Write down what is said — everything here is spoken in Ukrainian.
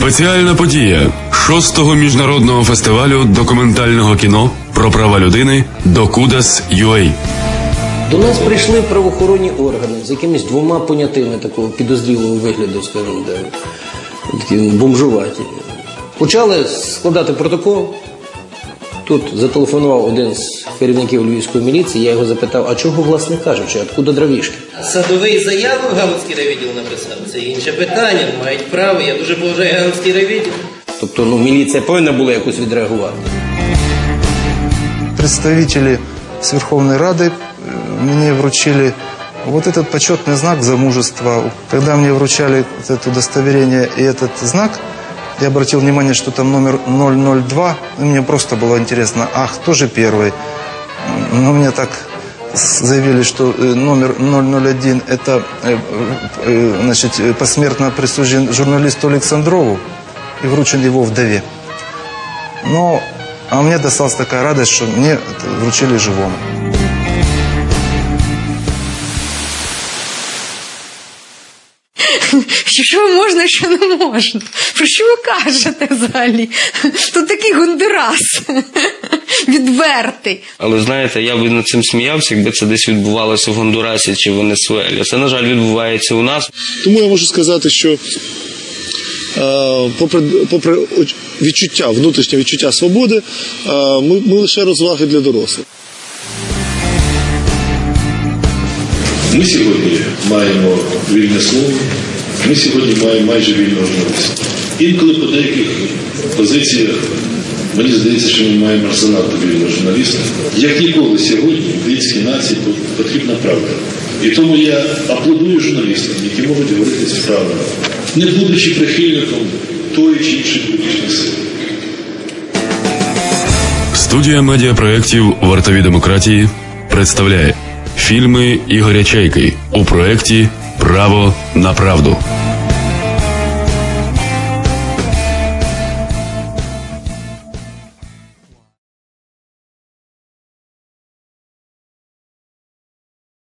Спеціальна подія шостого міжнародного фестивалю документального кіно про права людини Докудас UA. До нас прийшли правоохоронні органи з якимись двома понятими такого підозрілого вигляду, скажімо, де такі бомжуваті. Почали складати протокол. Тут зателефонував один з керівників львівської міліції. Я його запитав, а чого, власне кажучи, откуда дровішки? Садовий заяву в Галицький райвідділ написав. Це інше питання. Мають право. Я дуже поважаю Галицький райвідділ. Тобто, ну, міліція повинна була якось відреагувати. Представители с Верховной Рады э, мне вручили вот этот почетный знак за мужество. Когда мне вручали вот это удостоверение и этот знак, я обратил внимание, что там номер 002, и мне просто было интересно, а кто же первый? Но мне так заявили, что э, номер 001 это э, э, значит, посмертно присужден журналисту Александрову и вручен его вдове. Но а мне досталась такая радость, что мне вручили живому. Що, можна, що не можна? Про що ви кажете взагалі? Тут такий гондурас відвертий. Але знаєте, я би над цим сміявся, якби це десь відбувалося в Гондурасі чи в Венесуелі. Це, на жаль, відбувається у нас. Тому я можу сказати, що е, попри, попри відчуття, внутрішнє відчуття свободи, е, ми, ми лише розваги для дорослих. Ми сьогодні маємо вільне слово, ми сьогодні маємо майже вільного журналіста. Інколи по деяких позиціях мені здається, що ми маємо занадто вільного журналіста. Як ніколи сьогодні українській нації потрібна правда. І тому я аплодую журналістам, які можуть говорити ці правди, не будучи прихильником тої чи іншої політичної сили. Студія медіапроєктів Вартові демократії представляє фільми Ігоря Чайки у проєкті Право на правду.